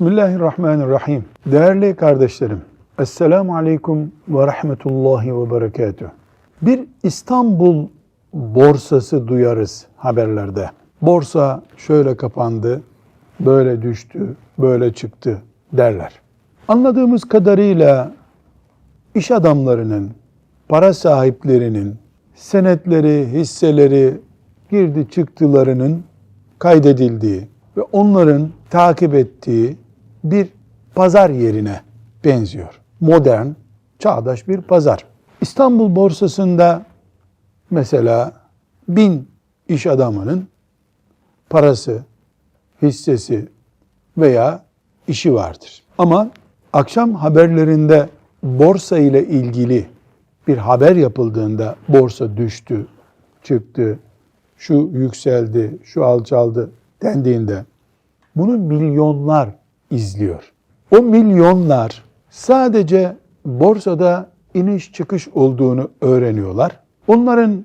Bismillahirrahmanirrahim. Değerli kardeşlerim, Esselamu Aleyküm ve Rahmetullahi ve Berekatuhu. Bir İstanbul borsası duyarız haberlerde. Borsa şöyle kapandı, böyle düştü, böyle çıktı derler. Anladığımız kadarıyla iş adamlarının, para sahiplerinin senetleri, hisseleri, girdi çıktılarının kaydedildiği ve onların takip ettiği bir pazar yerine benziyor. Modern, çağdaş bir pazar. İstanbul borsasında mesela bin iş adamının parası, hissesi veya işi vardır. Ama akşam haberlerinde borsa ile ilgili bir haber yapıldığında borsa düştü, çıktı, şu yükseldi, şu alçaldı dendiğinde bunu milyonlar izliyor. O milyonlar sadece borsada iniş çıkış olduğunu öğreniyorlar. Onların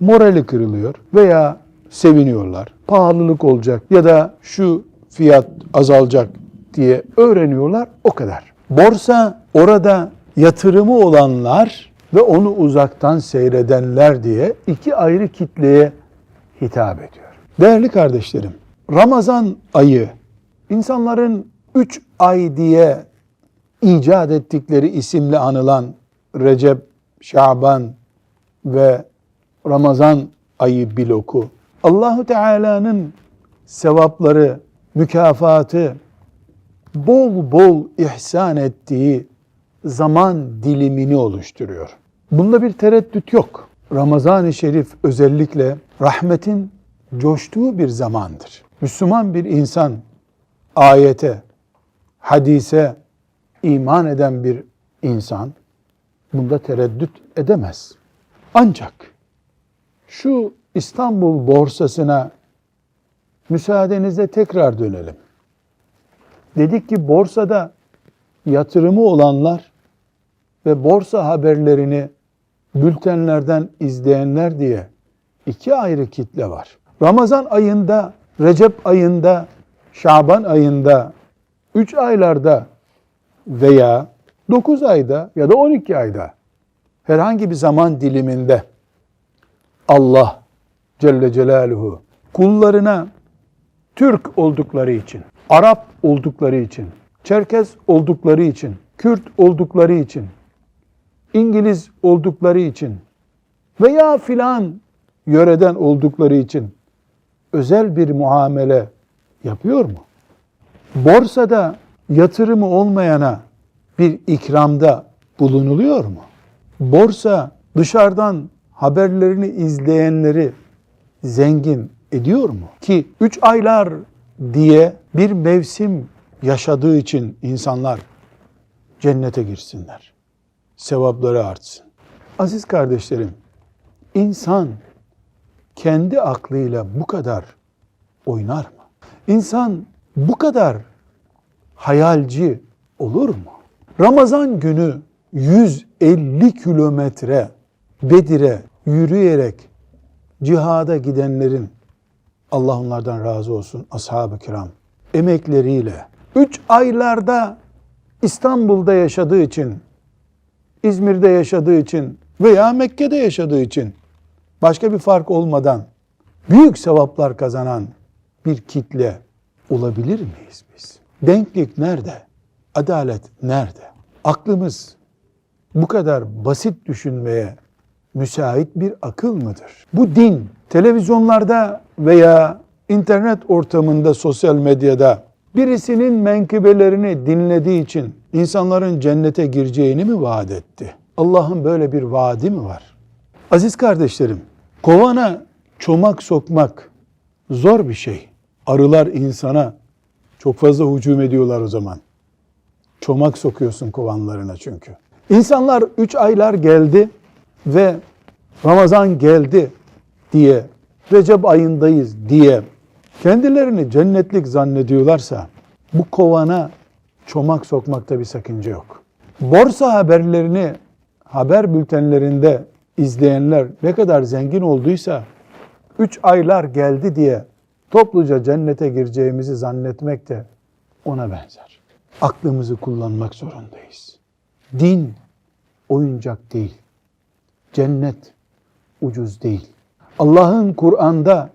morali kırılıyor veya seviniyorlar. Pahalılık olacak ya da şu fiyat azalacak diye öğreniyorlar o kadar. Borsa orada yatırımı olanlar ve onu uzaktan seyredenler diye iki ayrı kitleye hitap ediyor. Değerli kardeşlerim, Ramazan ayı insanların üç ay diye icat ettikleri isimle anılan Recep, Şaban ve Ramazan ayı bloku Allahu Teala'nın sevapları, mükafatı bol bol ihsan ettiği zaman dilimini oluşturuyor. Bunda bir tereddüt yok. Ramazan-ı Şerif özellikle rahmetin coştuğu bir zamandır. Müslüman bir insan ayete, hadise iman eden bir insan bunda tereddüt edemez. Ancak şu İstanbul borsasına müsaadenizle tekrar dönelim. Dedik ki borsada yatırımı olanlar ve borsa haberlerini bültenlerden izleyenler diye iki ayrı kitle var. Ramazan ayında, Recep ayında, Şaban ayında, 3 aylarda veya 9 ayda ya da 12 ayda herhangi bir zaman diliminde Allah Celle Celaluhu kullarına Türk oldukları için, Arap oldukları için, Çerkez oldukları için, Kürt oldukları için, İngiliz oldukları için veya filan yöreden oldukları için özel bir muamele yapıyor mu? Borsada yatırımı olmayana bir ikramda bulunuluyor mu? Borsa dışarıdan haberlerini izleyenleri zengin ediyor mu? Ki üç aylar diye bir mevsim yaşadığı için insanlar cennete girsinler. Sevapları artsın. Aziz kardeşlerim, insan kendi aklıyla bu kadar oynar mı? İnsan bu kadar hayalci olur mu? Ramazan günü 150 kilometre Bedir'e yürüyerek cihada gidenlerin Allah onlardan razı olsun ashab-ı kiram emekleriyle 3 aylarda İstanbul'da yaşadığı için İzmir'de yaşadığı için veya Mekke'de yaşadığı için başka bir fark olmadan büyük sevaplar kazanan bir kitle olabilir miyiz biz? Denklik nerede? Adalet nerede? Aklımız bu kadar basit düşünmeye müsait bir akıl mıdır? Bu din televizyonlarda veya internet ortamında, sosyal medyada birisinin menkıbelerini dinlediği için insanların cennete gireceğini mi vaat etti? Allah'ın böyle bir vaadi mi var? Aziz kardeşlerim, kovana çomak sokmak zor bir şey. Arılar insana çok fazla hücum ediyorlar o zaman. Çomak sokuyorsun kovanlarına çünkü. İnsanlar üç aylar geldi ve Ramazan geldi diye, Recep ayındayız diye kendilerini cennetlik zannediyorlarsa bu kovana çomak sokmakta bir sakınca yok. Borsa haberlerini haber bültenlerinde izleyenler ne kadar zengin olduysa 3 aylar geldi diye topluca cennete gireceğimizi zannetmek de ona benzer. Aklımızı kullanmak zorundayız. Din oyuncak değil. Cennet ucuz değil. Allah'ın Kur'an'da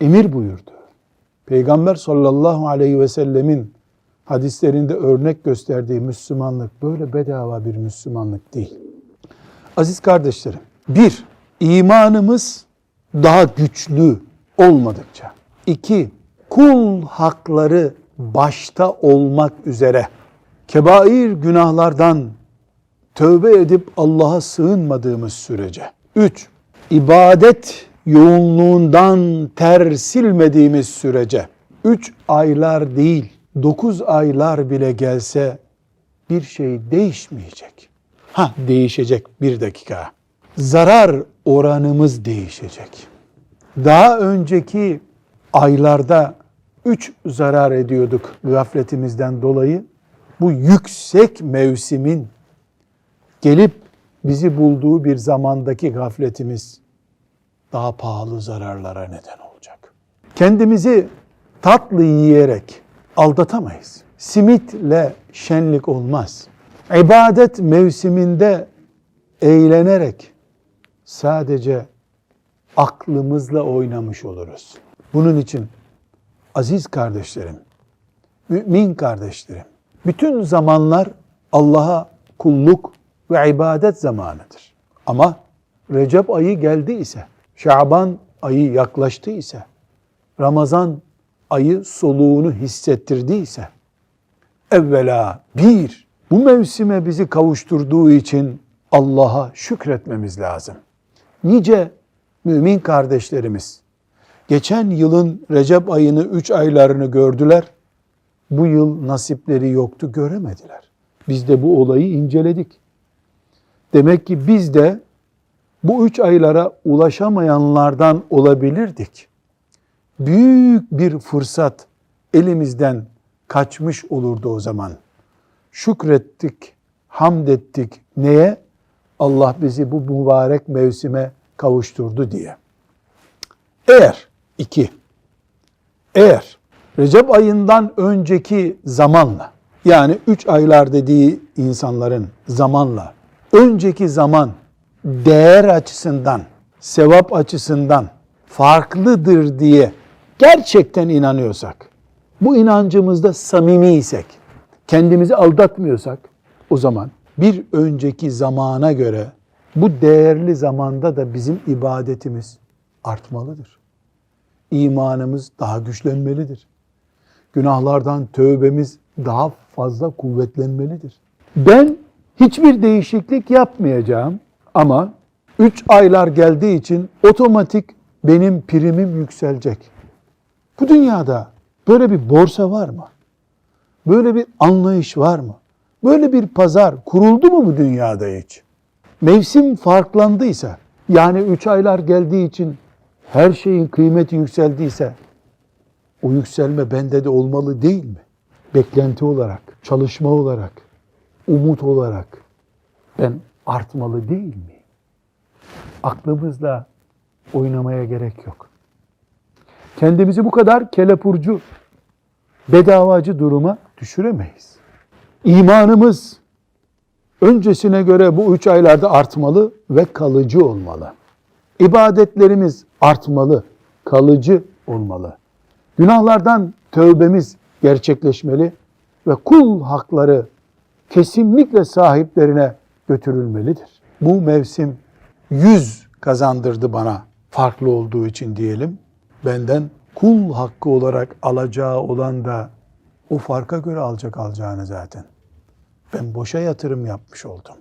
emir buyurdu. Peygamber sallallahu aleyhi ve sellemin hadislerinde örnek gösterdiği Müslümanlık böyle bedava bir Müslümanlık değil. Aziz kardeşlerim, bir, imanımız daha güçlü olmadıkça. iki kul hakları başta olmak üzere kebair günahlardan tövbe edip Allah'a sığınmadığımız sürece. Üç, ibadet yoğunluğundan ter silmediğimiz sürece. Üç aylar değil, dokuz aylar bile gelse bir şey değişmeyecek. Ha değişecek bir dakika. Zarar oranımız değişecek. Daha önceki aylarda üç zarar ediyorduk gafletimizden dolayı. Bu yüksek mevsimin gelip bizi bulduğu bir zamandaki gafletimiz daha pahalı zararlara neden olacak. Kendimizi tatlı yiyerek aldatamayız. Simitle şenlik olmaz. İbadet mevsiminde eğlenerek sadece aklımızla oynamış oluruz. Bunun için aziz kardeşlerim, mümin kardeşlerim, bütün zamanlar Allah'a kulluk ve ibadet zamanıdır. Ama Recep ayı geldi ise, Şaban ayı yaklaştı ise, Ramazan ayı soluğunu hissettirdiyse, evvela bir, bu mevsime bizi kavuşturduğu için Allah'a şükretmemiz lazım. Nice mümin kardeşlerimiz geçen yılın Recep ayını üç aylarını gördüler. Bu yıl nasipleri yoktu göremediler. Biz de bu olayı inceledik. Demek ki biz de bu üç aylara ulaşamayanlardan olabilirdik. Büyük bir fırsat elimizden kaçmış olurdu o zaman. Şükrettik, hamd ettik. Neye? Allah bizi bu mübarek mevsime kavuşturdu diye. Eğer iki, eğer Recep ayından önceki zamanla yani üç aylar dediği insanların zamanla önceki zaman değer açısından, sevap açısından farklıdır diye gerçekten inanıyorsak, bu inancımızda samimiysek, kendimizi aldatmıyorsak o zaman bir önceki zamana göre bu değerli zamanda da bizim ibadetimiz artmalıdır. İmanımız daha güçlenmelidir. Günahlardan tövbemiz daha fazla kuvvetlenmelidir. Ben hiçbir değişiklik yapmayacağım ama 3 aylar geldiği için otomatik benim primim yükselecek. Bu dünyada böyle bir borsa var mı? Böyle bir anlayış var mı? Böyle bir pazar kuruldu mu bu dünyada hiç? Mevsim farklandıysa, yani üç aylar geldiği için her şeyin kıymeti yükseldiyse, o yükselme bende de olmalı değil mi? Beklenti olarak, çalışma olarak, umut olarak ben artmalı değil mi? Aklımızla oynamaya gerek yok. Kendimizi bu kadar kelepurcu, bedavacı duruma düşüremeyiz. İmanımız öncesine göre bu üç aylarda artmalı ve kalıcı olmalı. İbadetlerimiz artmalı, kalıcı olmalı. Günahlardan tövbemiz gerçekleşmeli ve kul hakları kesinlikle sahiplerine götürülmelidir. Bu mevsim yüz kazandırdı bana farklı olduğu için diyelim. Benden kul hakkı olarak alacağı olan da o farka göre alacak alacağını zaten. Ben boşa yatırım yapmış oldum.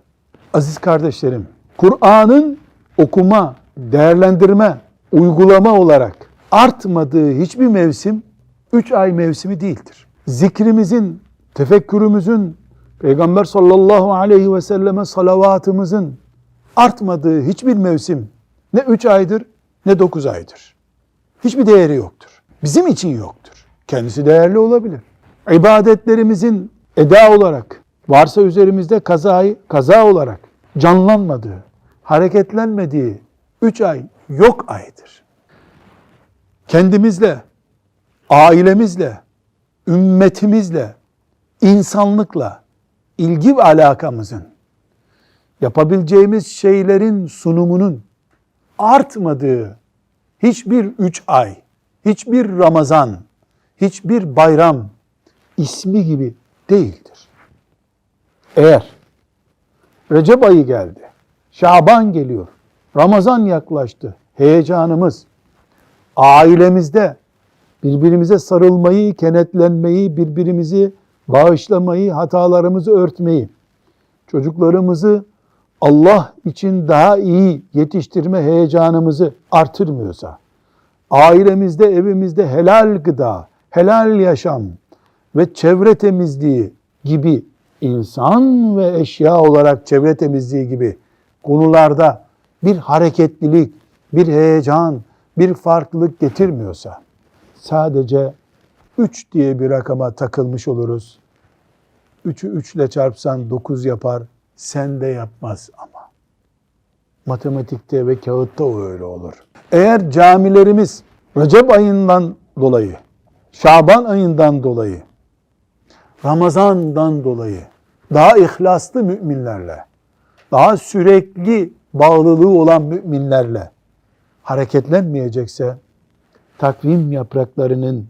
Aziz kardeşlerim, Kur'an'ın okuma, değerlendirme, uygulama olarak artmadığı hiçbir mevsim üç ay mevsimi değildir. Zikrimizin, tefekkürümüzün, Peygamber sallallahu aleyhi ve selleme salavatımızın artmadığı hiçbir mevsim ne üç aydır ne dokuz aydır. Hiçbir değeri yoktur. Bizim için yoktur. Kendisi değerli olabilir. İbadetlerimizin eda olarak, varsa üzerimizde kazayı kaza olarak canlanmadığı, hareketlenmediği üç ay yok aydır. Kendimizle, ailemizle ümmetimizle, insanlıkla ilgi ve alakamızın, yapabileceğimiz şeylerin sunumunun artmadığı hiçbir üç ay, hiçbir Ramazan, hiçbir bayram ismi gibi değildir. Eğer Recep ayı geldi, Şaban geliyor, Ramazan yaklaştı, heyecanımız, ailemizde birbirimize sarılmayı, kenetlenmeyi, birbirimizi bağışlamayı, hatalarımızı örtmeyi, çocuklarımızı Allah için daha iyi yetiştirme heyecanımızı artırmıyorsa, ailemizde, evimizde helal gıda, helal yaşam ve çevre temizliği gibi insan ve eşya olarak çevre temizliği gibi konularda bir hareketlilik, bir heyecan, bir farklılık getirmiyorsa sadece 3 diye bir rakama takılmış oluruz. 3'ü 3 ile çarpsan 9 yapar, sen de yapmaz ama. Matematikte ve kağıtta o öyle olur. Eğer camilerimiz Recep ayından dolayı, Şaban ayından dolayı, Ramazan'dan dolayı daha ihlaslı müminlerle, daha sürekli bağlılığı olan müminlerle hareketlenmeyecekse takvim yapraklarının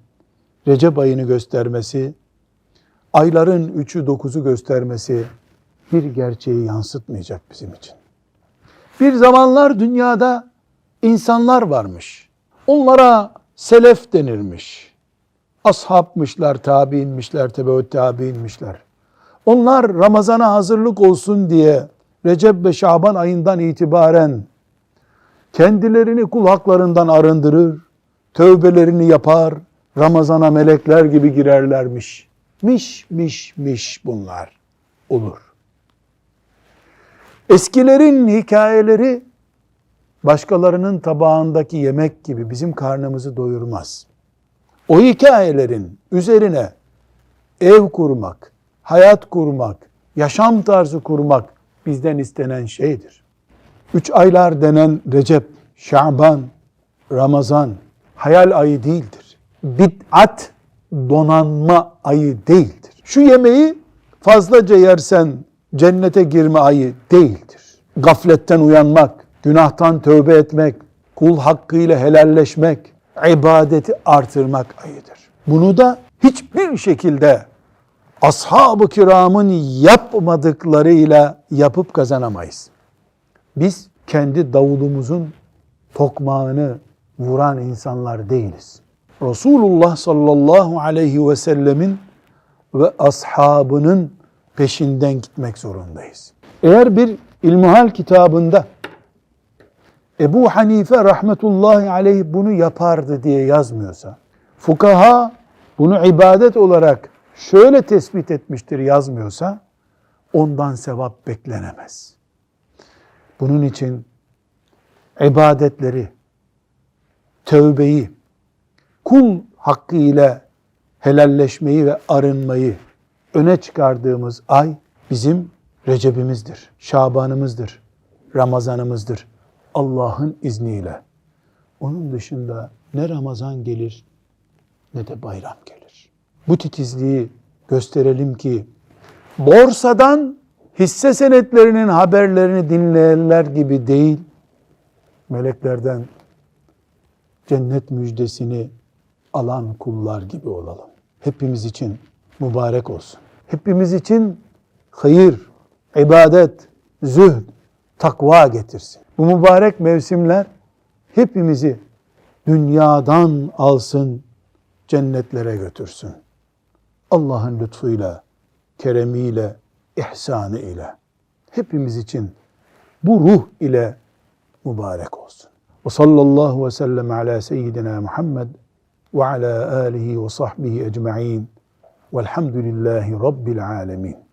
Recep ayını göstermesi, ayların üçü dokuzu göstermesi bir gerçeği yansıtmayacak bizim için. Bir zamanlar dünyada insanlar varmış. Onlara selef denirmiş. Ashabmışlar, tabiinmişler, tebeut tabiinmişler. Onlar Ramazan'a hazırlık olsun diye Recep ve Şaban ayından itibaren kendilerini kul haklarından arındırır, tövbelerini yapar, Ramazana melekler gibi girerlermiş. Miş miş miş bunlar olur. Eskilerin hikayeleri başkalarının tabağındaki yemek gibi bizim karnımızı doyurmaz. O hikayelerin üzerine ev kurmak, hayat kurmak, yaşam tarzı kurmak bizden istenen şeydir. Üç aylar denen Recep, Şaban, Ramazan hayal ayı değildir. Bid'at donanma ayı değildir. Şu yemeği fazlaca yersen cennete girme ayı değildir. Gafletten uyanmak, günahtan tövbe etmek, kul hakkıyla helalleşmek, ibadeti artırmak ayıdır. Bunu da hiçbir şekilde ashab-ı kiramın yapmadıklarıyla yapıp kazanamayız. Biz kendi davulumuzun tokmağını vuran insanlar değiliz. Resulullah sallallahu aleyhi ve sellemin ve ashabının peşinden gitmek zorundayız. Eğer bir ilmuhal kitabında Ebu Hanife rahmetullahi aleyh bunu yapardı diye yazmıyorsa, fukaha bunu ibadet olarak şöyle tespit etmiştir yazmıyorsa, ondan sevap beklenemez. Bunun için ibadetleri, tövbeyi, kul hakkı ile helalleşmeyi ve arınmayı öne çıkardığımız ay bizim Recep'imizdir, Şaban'ımızdır, Ramazan'ımızdır. Allah'ın izniyle. Onun dışında ne Ramazan gelir ne de bayram gelir. Bu titizliği gösterelim ki borsadan hisse senetlerinin haberlerini dinleyenler gibi değil, meleklerden cennet müjdesini alan kullar gibi olalım. Hepimiz için mübarek olsun. Hepimiz için hayır, ibadet, zühd, takva getirsin. Bu mübarek mevsimler hepimizi dünyadan alsın, cennetlere götürsün. Allah'ın lütfuyla, keremiyle, ihsanı ile hepimiz için bu ruh ile mübarek olsun. Ve sallallahu ve sellem ala seyyidina Muhammed ve ala alihi ve sahbihi ecma'in velhamdülillahi rabbil alemin.